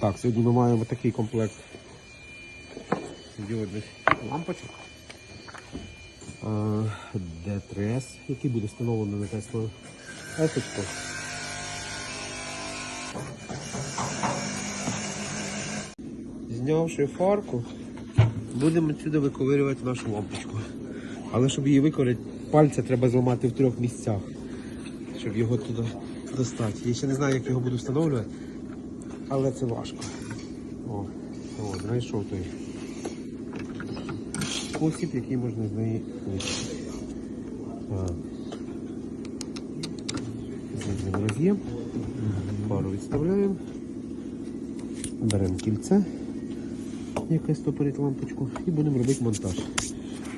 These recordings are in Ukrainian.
Так, сьогодні ми маємо такий комплект діодних лампочок. А, D3S, який буде встановлений на Tesla S. Знявши фарку, будемо відсюди виковирювати нашу лампочку. Але щоб її викорити, пальця треба зламати в трьох місцях, щоб його туди достати. Я ще не знаю, як його буду встановлювати, але це важко. О, о знайшов той спосіб, який можна з неї. З'єднуємо роз'єм, пару відставляємо, беремо кільце, яке стопорить лампочку, і будемо робити монтаж.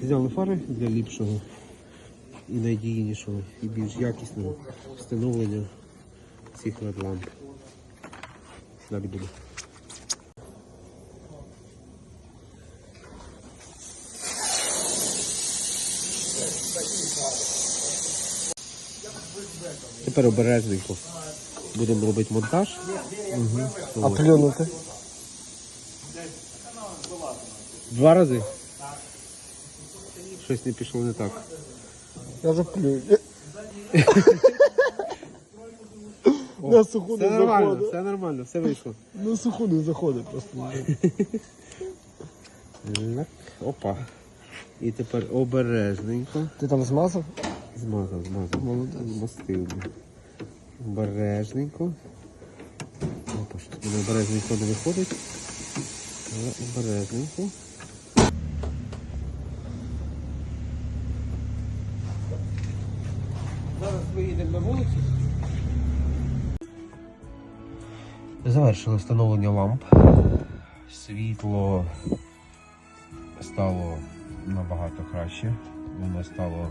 Взяли фари для ліпшого і надійнішого, і більш якісного встановлення цих LED. Далі буде. Тепер обережненько. Будемо робити монтаж. Угу. А плюнути? Два рази. Щось не пішло не так. Я вже плюю. На суху Все не нормально, заходить. все нормально, все вийшло. На суху не заходить просто. Опа. І тепер обережненько. Ти там змазав? Змазав, змазав. Молодець. Змастив. Обережненько. Опа, що мене обережненько не виходить. Але обережненько. Зараз виїдемо на вулицю. Завершили встановлення ламп. Світло стало набагато краще. Воно стало,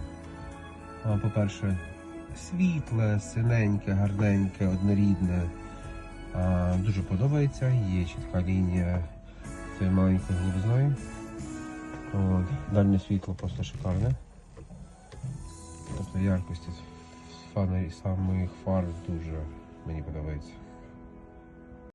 по-перше, світле, синеньке, гарненьке, однорідне. Дуже подобається, є чітка лінія цією маленькою глибиною. Дальнє світло просто шикарне. Тобто яркості самих фар дуже мені подобається.